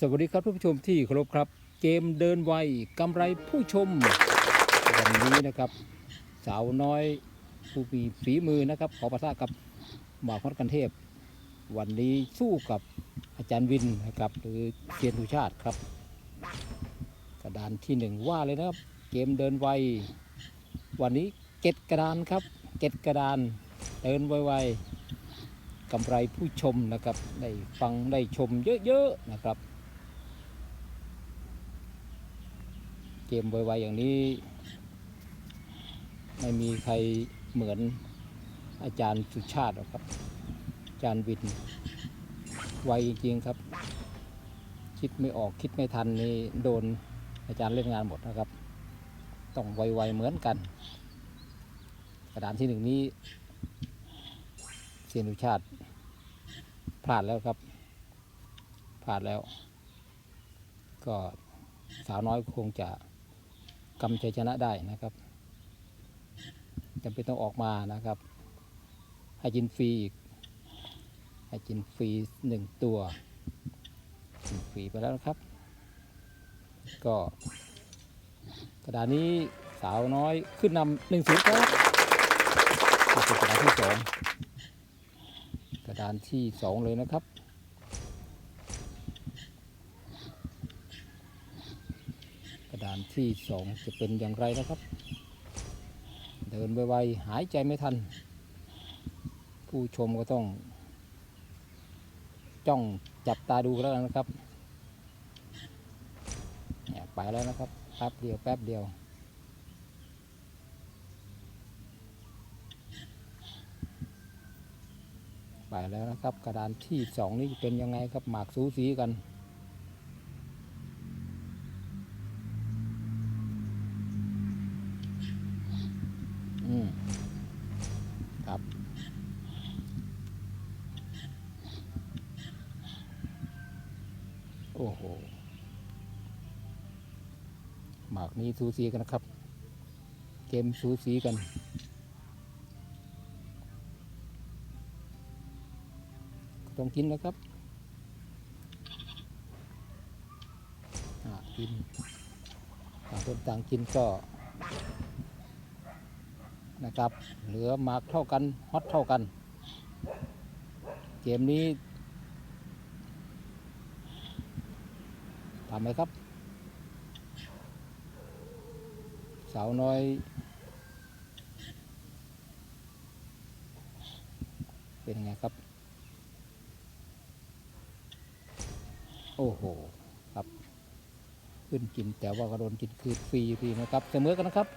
สวัสดีครับท่านผู้ชมที่เคารพครับ เกมเดินไวกำไรผู้ชมวันนี้นะครับ สาวน้อยผู้มีฝีมือนะครับ ขอประทะกับหมากฮอดกันเทพ วันนี้สู้กับอาจารย์วินนะครับ หรือเซียนทุชาติครับ กระดานที่หนึ่งว่าเลยนะครับ เกมเดินไว วันนี้เก็ดกระดานครับ เก็ดกระดานเดินไวๆกำไรผู้ชมนะครับ ได้ฟังได้ชมเยอะๆนะครับ เก มไวๆอย่างนี้ ไม่มีใครเหมือนอาจารย์สุชาติหรอกครับ อาจารย์วิน ไวจริงๆครับ คิดไม่ออกคิดไม่ทันนี่โดนอาจารย์เล่นงานหมดนะครับ ต้องไวๆเหมือนกัน กระดานที่หนึ่งนี้เซียนสุชาติพลาดแล้วครับพลาดแล้ว ก็สาวน้อยคงจะ กำชัยชนะได้นะครับจำเป็นต้องออกมานะครับ ให้จินฟรีอีกให้จินฟรีหนึ่งตัวจินฟรีไปแล้วนะครับ ก็กระดานนี้สาวน้อยขึ้นนำหนึ่งศูนย์ครับกระดานที่สองกระดานที่สองเลยนะครับ กระดานที่สองจะเป็นอย่างไรนะครับ เดินไวๆหายใจไม่ทัน ผู้ชมก็ต้อง จ้องจับตาดูแล้วกันนะครับเนี่ยไปแล้วนะครับแป๊บเดียวแป๊บเดียวไปแล้วนะครับ กระดานที่สองนี้จะเป็นยังไงครับหมากสูสีกัน อ้โห หมากนี้สูสีกันนะครับ เกมสูสีกัน ต้องกินนะครับกินต่างคนต่างกินก็นะครับ เหลือหมากเท่ากันฮอตเท่ากัน เกมนี้ ทำไหมครับ สาวน้อย เป็นไงครับ โอ้โห ครับ ขึ้นกินแต่ว่าก็โดนกินคืนฟรีฟรีนะครับ เสมอกันนะครับ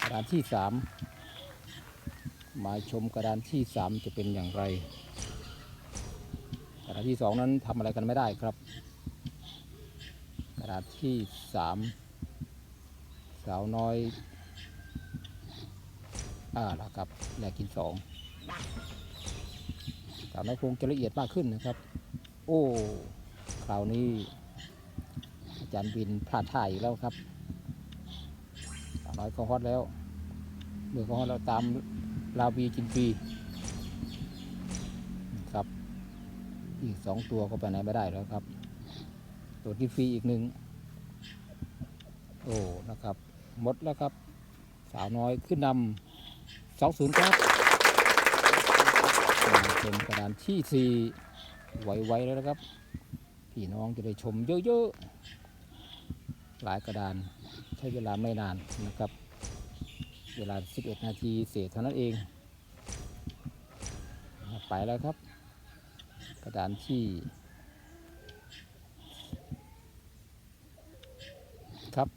กระดานที่สามมาชมกระดานที่สามจะเป็นอย่างไร กระดานที่สองนั้นทำอะไรกันไม่ได้ครับกระดที่สามสาวน้อยอ่าแล้วครับแลกกินสองสาวน้อยคงจะละเอียดมากขึ้นนะครับ โอ้คราวนี้อาจารย์บินพลาดท่าอีกแล้วครับสาวน้อยเขาฮอตแล้วเมื่อเขาฮอตแล้วตามลาวีจินฟรีครับ อีกสองตัวก็ไปไหนไม่ได้แล้วครับตัวที่ฟรีอีกหนึ่งโอ้นะครับหมดแล้วครับ สาวน้อยขึ้นนำสองศูนย์ครับเป็นกระดานที่สี่ไวๆแล้วนะครับ พี่น้องจะได้ชมเยอะๆ หลายกระดานใช้เวลาไม่นานนะครับ เวลา 11 นาทีเศษเท่านั้นเอง ไปแล้วครับ กระดานที่ ครับ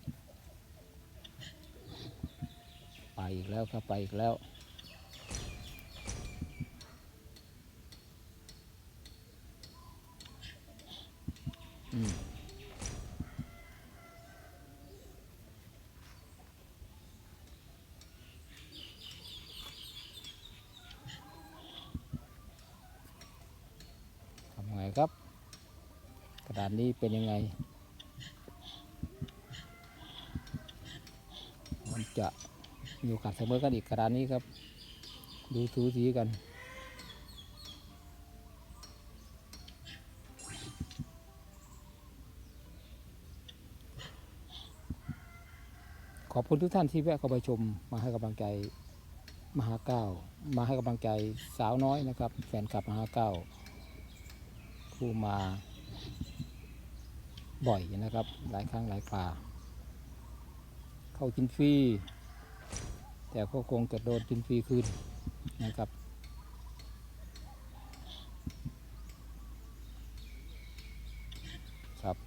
ไปอีกแล้วครับไปอีกแล้วอืม ถานนี้เป็นยังไง มันจะมีโอกาสเสมอกันอีกขนานนี้ครับ ดูสูสีกันขอบคุณทุกท่านที่แวะเข้าไปชมมาให้กำลังใจมหาเก้า มาให้กำลังใจสาวน้อยนะครับ แฟนคลับมหาเก้าผู้มา บ่อยนะครับ หลายครั้งหลายคราเข้ากินฟรีแต่ก็คงจะโดนกินฟรีคืนนะครับ ครับ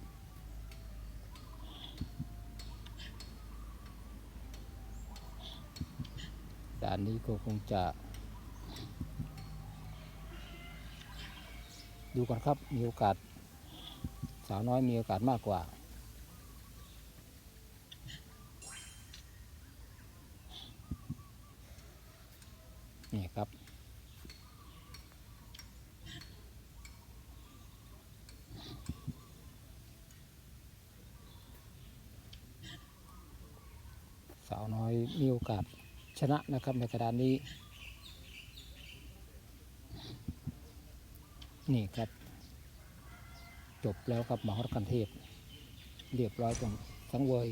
ด่านนี้ก็คงจะ ดูก่อนครับ มีโอกาสสาวน้อยมีโอกาสมากกว่า นี่ครับ สาวน้อยมีโอกาสชนะนะครับในกระดานนี้ นี่ครับ จบแล้วครับมหรกันเทพ เรียบร้อยตรงสังเวย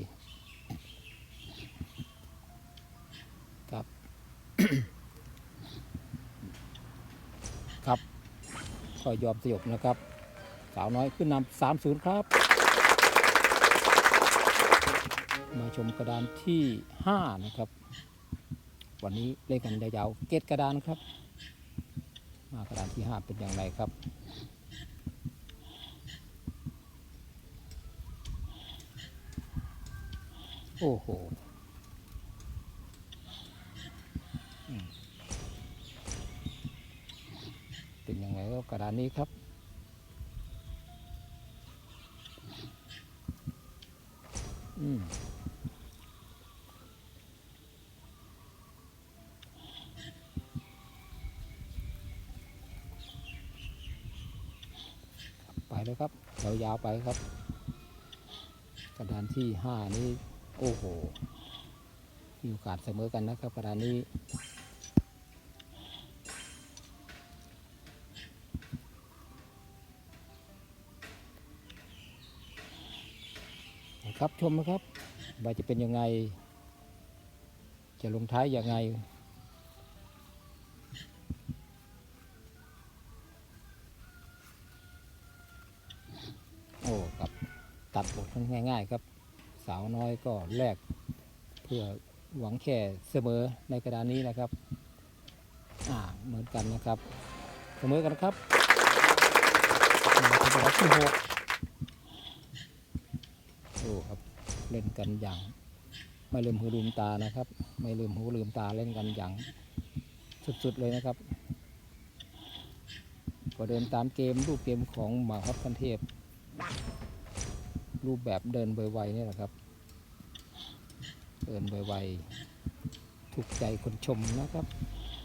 ครับ ครับก็ยอมสยบนะครับ สาวน้อยขึ้นนำสามศูนย์ครับ มาชมกระดานที่5นะครับ วันนี้เล่นกันยาวๆเกตกระดานครับ มากระดานที่5เป็นอย่างไรครับ โอ้โหเป็นยังไงครับกระดานนี้ครับอืมไปเลยครับยาวๆไปครับ กระดานที่ห้านี้ โอ้โหมีโอกาสเสมอกันนะครับกระดานนี้นะครับชมนะครับว่าจะเป็นยังไง จะลงท้ายยังไงโอ้ครับตัดบทง่ายๆครับาวน้อยก็แลกเพื่อหวังแค่เสมอในกระดานนี้นะครับอ่าเหมือนกันนะครับ เสมอกันครับกระดานที่หกโอ้ครับเล่นกันอย่าง ไม่ลืมหูลืมตานะครับ ไม่ลืมหูลืมตาเล่นกันอย่าง สุดๆเลยนะครับ ก็เดินตามเกมรูปเกมของหมาฮอตคันเทพ รูปแบบเดินไวๆนี่แหละครับ เดินไวๆถูกใจคนชมนะครับ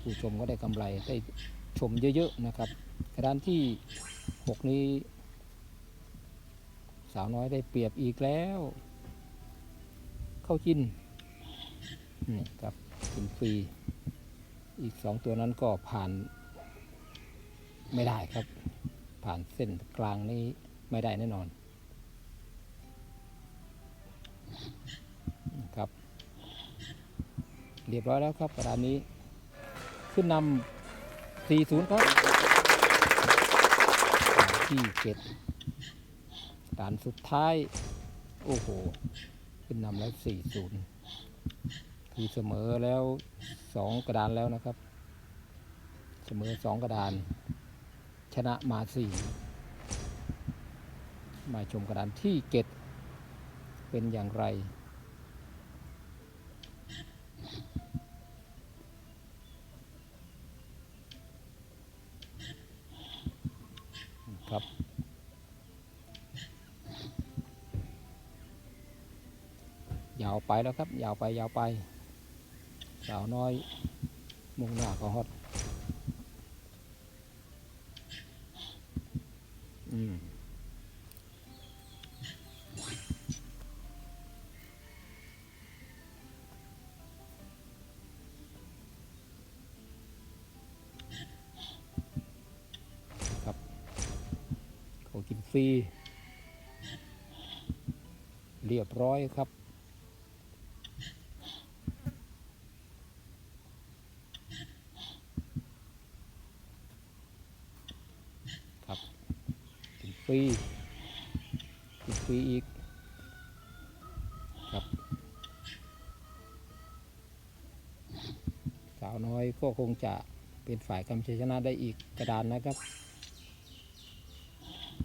ผู้ชมก็ได้กำไรได้ชมเยอะๆนะครับกระดานที่ 6 นี้ สาวน้อยได้เปรียบอีกแล้ว เข้ากินนี่ครับกินฟรี อีกสองตัวนั้นก็ผ่านไม่ได้ครับ ผ่านเส้นกลางนี้ไม่ได้แน่นอน เรียบร้อยแล้วครับกระดานนี้ ขึ้นนำ4-0 ครับที่เจ็ดด่านสุดท้าย โอ้โห ขึ้นนำแล้ว 4-0 คือเสมอแล้ว 2 กระดานแล้วนะครับ เสมอ 2 กระดาน ชนะมา 4 มาชมกระดานที่เจ็ดเป็นอย่างไร ครับ ยาวไปแล้วครับ ยาวไปยาวไป สาวน้อย มุ่งหน้าเขาฮอตอืมครับเขากินฟรีเรียบร้อยครับ ฟรีติดฟรีอีกครับ สาวน้อยก็คงจะเป็นฝ่ายกำชัยชนะได้อีกกระดานนะครับ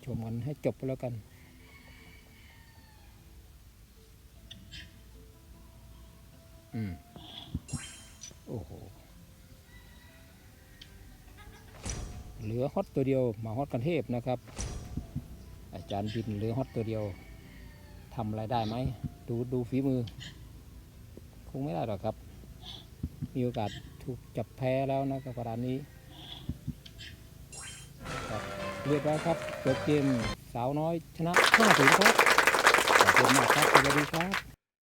ชมกันให้จบไปแล้วกันอืมโอ้โหเหลือฮอตตัวเดียวมาฮอตกันเทพนะครับ อาจารย์บินหรือฮอตตัวเดียวทำอะไรได้ไหมดูดูฝีมือ คงไม่ได้หรอกครับ มีโอกาสถูกจับแพ้แล้วนะกับกระดานนี้ครับเรียบร้อยครับจบเกมสาวน้อยชนะ5-0ครับขอบคุณมากครับสวัสดีครับ